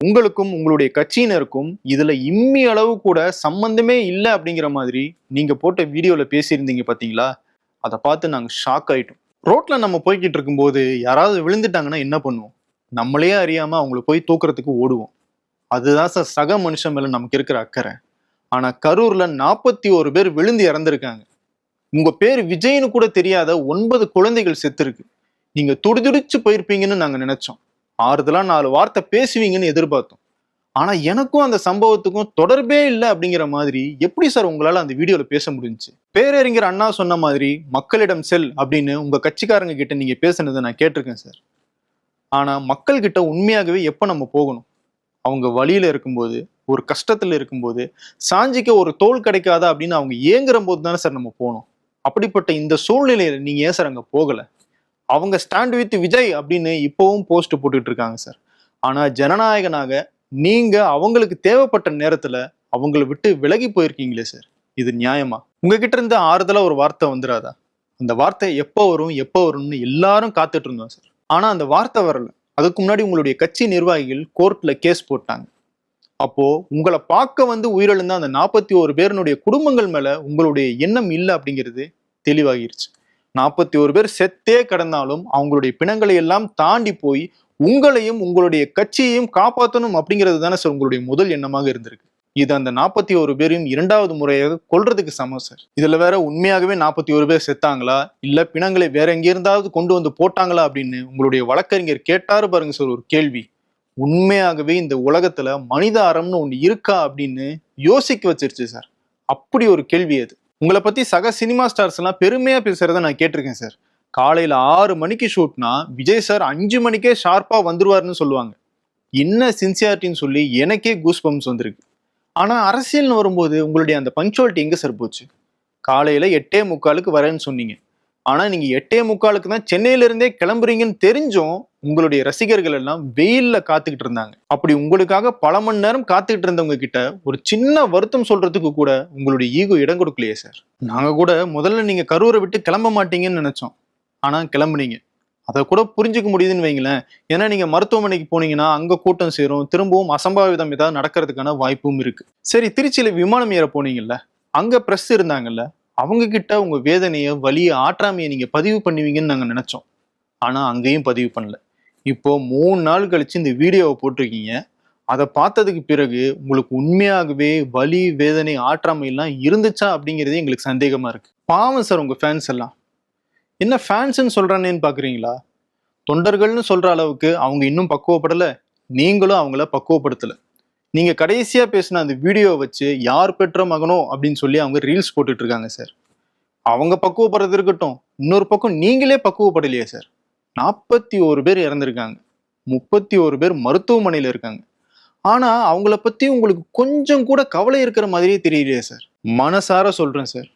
உங்களுக்கும் உங்களுடைய கட்சியினருக்கும் இதுல இம்மி அளவு கூட சம்பந்தமே இல்லை அப்படிங்கிற மாதிரி நீங்க போட்ட வீடியோல பேசியிருந்தீங்க பாத்தீங்களா? அதை பார்த்து நாங்க ஷாக் ஆயிட்டோம். ரோட்ல நம்ம போய்கிட்டு இருக்கும்போது யாராவது விழுந்துட்டாங்கன்னா என்ன பண்ணுவோம்? நம்மளே அறியாம அவங்கள போய் தூக்குறதுக்கு ஓடுவோம். அதுதான் சார் சக மனுஷன் மேல நமக்கு இருக்கிற அக்கறை. ஆனா கரூர்ல நாற்பத்தி ஒரு பேர் விழுந்து இறந்திருக்காங்க. உங்க பேர் விஜய்னு கூட தெரியாத ஒன்பது குழந்தைகள் செத்துருக்கு. நீங்க துடிதுடிச்சு போயிருப்பீங்கன்னு நாங்க நினைச்சோம். ஆறுதலாக நாலு வார்த்தை பேசுவீங்கன்னு எதிர்பார்த்தோம். ஆனால் எனக்கும் அந்த சம்பவத்துக்கும் தொடர்பே இல்லை அப்படிங்கிற மாதிரி எப்படி சார் உங்களால் அந்த வீடியோவில் பேச முடிஞ்சிச்சு? பேரறிஞர் அண்ணா சொன்ன மாதிரி மக்களிடம் செல் அப்படின்னு உங்கள் கட்சிக்காரங்க கிட்ட நீங்கள் பேசுனதை நான் கேட்டிருக்கேன் சார். ஆனால் மக்கள்கிட்ட உண்மையாகவே எப்போ நம்ம போகணும்? அவங்க வழியில் இருக்கும்போது ஒரு கஷ்டத்தில் இருக்கும்போது சாஞ்சிக்க ஒரு தோல் கிடைக்காதா அப்படின்னு அவங்க ஏங்குற போது தானே சார் நம்ம போகணும் அப்படிப்பட்ட இந்த சூழ்நிலையில் நீங்கள் ஏன் சார் அங்கே போகலை? அவங்க ஸ்டாண்ட் வித் விஜய் அப்படின்னு இப்போவும் போஸ்ட் போட்டுட்டு இருக்காங்க சார் ஆனால் ஜனநாயகனாக நீங்கள் அவங்களுக்கு தேவைப்பட்ட நேரத்தில் அவங்கள விட்டு விலகி போயிருக்கீங்களே சார் இது நியாயமா? உங்ககிட்ட இருந்து ஆறுதலாக ஒரு வார்த்தை வந்துடாதா அந்த வார்த்தை எப்போ வரும் எப்போ வரும்னு எல்லாரும் காத்துட்டு இருந்தோம் சார் ஆனால் அந்த வார்த்தை வரல. அதுக்கு முன்னாடி உங்களுடைய கட்சி நிர்வாகிகள் கோர்ட்டில் கேஸ் போட்டாங்க. அப்போ உங்களை பார்க்க வந்து உயிரிழந்த அந்த நாற்பத்தி ஒரு பேருனுடைய குடும்பங்கள் மேல உங்களுடைய எண்ணம் இல்லை அப்படிங்கிறது தெளிவாகிருச்சு. நாற்பத்தி ஒரு பேர் செத்தே கிடந்தாலும் அவங்களுடைய பிணங்களை எல்லாம் தாண்டி போய் உங்களையும் உங்களுடைய கட்சியையும் காப்பாற்றணும் அப்படிங்கிறது தானே சார் உங்களுடைய முதல் எண்ணமாக இருந்திருக்கு. இது அந்த நாற்பத்தி ஒரு பேரையும் இரண்டாவது முறையாக கொள்றதுக்கு சமம் சார். இதுல வேற உண்மையாகவே நாற்பத்தி ஒரு பேர் செத்தாங்களா? இல்ல பிணங்களை வேற எங்கிருந்தாவது கொண்டு வந்து போட்டாங்களா அப்படின்னு உங்களுடைய வழக்கறிஞர் கேட்டாரு பாருங்க சார் ஒரு கேள்வி. உண்மையாகவே இந்த உலகத்துல மனித அறம்னு ஒன்று இருக்கா அப்படின்னு யோசிக்க வச்சிருச்சு சார். அப்படி ஒரு கேள்வி அது. உங்களை பத்தி சக சினிமா ஸ்டார்ஸ் எல்லாம் பெருமையா பேசுறத நான் கேட்டிருக்கேன் சார் காலையில ஆறு மணிக்கு ஷூட்னா விஜய் சார் அஞ்சு மணிக்கே ஷார்ப்பா வந்துருவாருன்னு சொல்லுவாங்க. என்ன சின்சியாரிட்டின்னு சொல்லி எனக்கே கூஸ் பம்ப்ஸ் வந்திருக்கு. ஆனா அரசியல்னு வரும்போது உங்களுடைய அந்த பங்க்சுவாலிட்டி எங்க சார் போச்சு? காலையில எட்டே முக்காலுக்கு வரேன்னு சொன்னீங்க. ஆனா நீங்க எட்டே முக்காலுக்கு தான் சென்னையில இருந்தே கிளம்புறீங்கன்னு தெரிஞ்சும் உங்களுடைய ரசிகர்கள் எல்லாம் வெயில்ல காத்துக்கிட்டு இருந்தாங்க. அப்படி உங்களுக்காக பல மணி நேரம் காத்துக்கிட்டு இருந்தவங்க கிட்ட ஒரு சின்ன வருத்தம் சொல்றதுக்கு கூட உங்களுடைய ஈகோ இடம் கொடுக்கலையே சார் நாங்க கூட முதல்ல நீங்க கரூரை விட்டு கிளம்ப மாட்டீங்கன்னு நினைச்சோம். ஆனா கிளம்புனீங்க. அதை கூட புரிஞ்சுக்க முடியுதுன்னு வைங்களேன். ஏன்னா நீங்க மருத்துவமனைக்கு போனீங்கன்னா அங்க கூட்டம் சேரும் திரும்பவும் அசம்பாவிதம் ஏதாவது நடக்கிறதுக்கான வாய்ப்பும் இருக்கு. சரி திருச்சியில விமானம் ஏற போனீங்கல்ல அங்க பிரஸ் இருந்தாங்கல்ல அவங்க கிட்ட உங்க வேதனையை வலிய ஆற்றாமையை நீங்க பதிவு பண்ணுவீங்கன்னு நாங்க நினைச்சோம். ஆனா அங்கேயும் பதிவு பண்ணல. இப்போ மூணு நாள் கழிச்சு இந்த வீடியோவை போட்டிருக்கீங்க. அதை பார்த்ததுக்கு பிறகு உங்களுக்கு உண்மையாகவே வலி வேதனை ஆற்றாமை எல்லாம் இருந்துச்சா அப்படிங்கிறதே எங்களுக்கு சந்தேகமா இருக்கு. பாவம் சார் உங்க ஃபேன்ஸ் எல்லாம். என்ன ஃபேன்ஸ்ன்னு சொல்றானேன்னு பாக்குறீங்களா? தொண்டர்கள்னு சொல்ற அளவுக்கு அவங்க இன்னும் பக்குவப்படலை. நீங்களும் அவங்கள பக்குவப்படுத்தலை. நீங்க கடைசியா பேசின அந்த வீடியோவை வச்சு யார் பெற்ற மகனோ அப்படின்னு சொல்லி அவங்க ரீல்ஸ் போட்டுட்டு இருக்காங்க சார். அவங்க பக்குவப்படுறது இருக்கட்டும். இன்னொரு பக்கம் நீங்களே பக்குவப்படலையே சார். நாற்பத்தி ஒரு பேர் இறந்திருக்காங்க. முப்பத்தி ஒரு பேர் மருத்துவமனையில் இருக்காங்க. ஆனா அவங்கள பத்தி உங்களுக்கு கொஞ்சம் கூட கவலை இருக்கிற மாதிரியே தெரியலையே சார். மனசார சொல்றேன் சார்.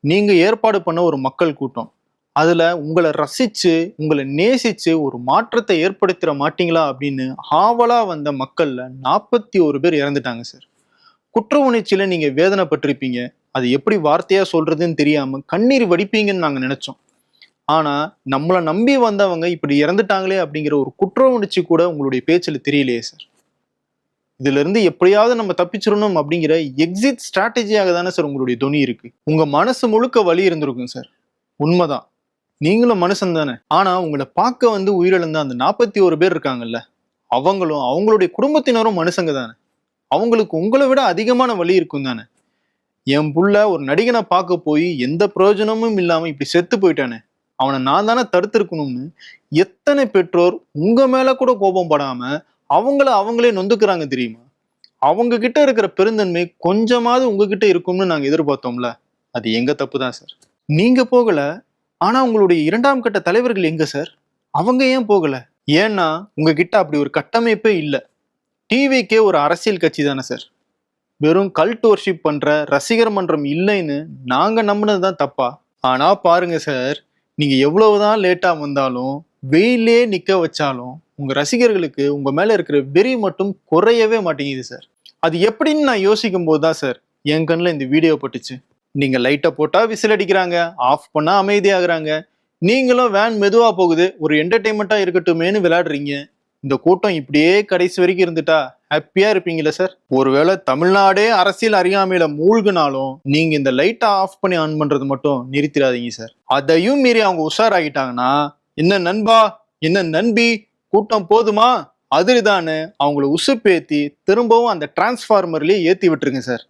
நீங்க ஏற்பாடு பண்ண ஒரு மக்கள் கூட்டம். அதில் உங்களை ரசித்து உங்களை நேசித்து ஒரு மாற்றத்தை ஏற்படுத்திட மாட்டீங்களா அப்படின்னு ஆவலாக வந்த மக்களில் நாற்பத்தி ஒரு பேர் இறந்துட்டாங்க சார் குற்ற உணர்ச்சியில் நீங்கள் வேதனைப்பட்டிருப்பீங்க. அது எப்படி வார்த்தையாக சொல்கிறதுன்னு தெரியாமல் கண்ணீர் வடிப்பீங்கன்னு நாங்கள் நினச்சோம். ஆனால் நம்மளை நம்பி வந்தவங்க இப்படி இறந்துட்டாங்களே அப்படிங்கிற ஒரு குற்ற உணர்ச்சி கூட உங்களுடைய பேச்சில் தெரியலையே சார் இதிலிருந்து எப்படியாவது நம்ம தப்பிச்சிடணும் அப்படிங்கிற எக்ஸிட் ஸ்ட்ராட்டஜியாக தானே சார் உங்களுடைய துணி இருக்கு. உங்க மனசு முழுக்க வழி இருந்திருக்கும் சார் உண்மைதான். நீங்களும் மனுஷன் தானே. ஆனா உங்களை பார்க்க வந்து உயிரிழந்த அந்த நாற்பத்தி ஒரு பேர் இருக்காங்கல்ல அவங்களும் அவங்களுடைய குடும்பத்தினரும் மனுஷங்க தானே. அவங்களுக்கு உங்களை விட அதிகமான வழி இருக்கும் தானே. என் புள்ள ஒரு நடிகனை பார்க்க போய் எந்த பிரயோஜனமும் இல்லாம இப்படி செத்து போயிட்டானே. அவனை நான் தானே தடுத்திருக்கணும்னு எத்தனை பெற்றோர் உங்க மேல கூட கோபம் படாம அவங்கள அவங்களே நொந்துக்கிறாங்க தெரியுமா? அவங்க கிட்ட இருக்கிற பெருந்தன்மை கொஞ்சமாவது உங்ககிட்ட இருக்கும்னு நாங்க எதிர்பார்த்தோம்ல. அது எங்க தப்பு தான் சார். நீங்க போகல ஆனா உங்களுடைய இரண்டாம் கட்ட தலைவர்கள் எங்க சார்? அவங்க ஏன் போகல? ஏன்னா உங்ககிட்ட அப்படி ஒரு கட்டமைப்பே இல்லை. டிவிக்கே ஒரு அரசியல் கட்சி தானே சார். வெறும் கல்ட் ஒர்ஷிப் பண்ற ரசிகர் மன்றம் இல்லைன்னு நாங்க நம்பினது தான் தப்பா? ஆனா பாருங்க சார் நீங்க எவ்வளவுதான் லேட்டா வந்தாலும் வெயிலே நிக்க வச்சாலும் உங்க ரசிகர்களுக்கு உங்க மேல இருக்கிற வெறி மட்டும் குறையவே மாட்டேங்குது சார். அது எப்படின்னு நான் யோசிக்கும் போது தான் சார் என் கண்ணில் இந்த வீடியோ பட்டுச்சு. நீங்க லைட்டை போட்டா விசில் அடிக்கிறாங்க ஆஃப் பண்ணா அமைதியாகிறாங்க. நீங்களும் வேன் மெதுவா போகுது ஒரு என்டர்டைன்மெண்ட்டா இருக்கட்டுமேனு விளையாடுறீங்க. இந்த கூட்டம் இப்படியே கடைசி வரைக்கும் இருந்துட்டா ஹாப்பியா இருப்பீங்களா சார் ஒருவேளை தமிழ்நாடே அரசியல் அறியாமையில மூழ்கினாலும் நீங்க இந்த லைட்டை ஆஃப் பண்ணி ஆன் பண்றது மட்டும் நிறுத்திடாதீங்க சார் அதையும் மீறி அவங்க உஷாராகிட்டாங்கன்னா என்ன நண்பா என்ன நண்பி கூட்டம் போதுமா? அதிர்தான்னு அவங்கள உசுப்பேத்தி திரும்பவும் அந்த டிரான்ஸ்ஃபார்மர்லயே ஏத்தி விட்டுருங்க சார்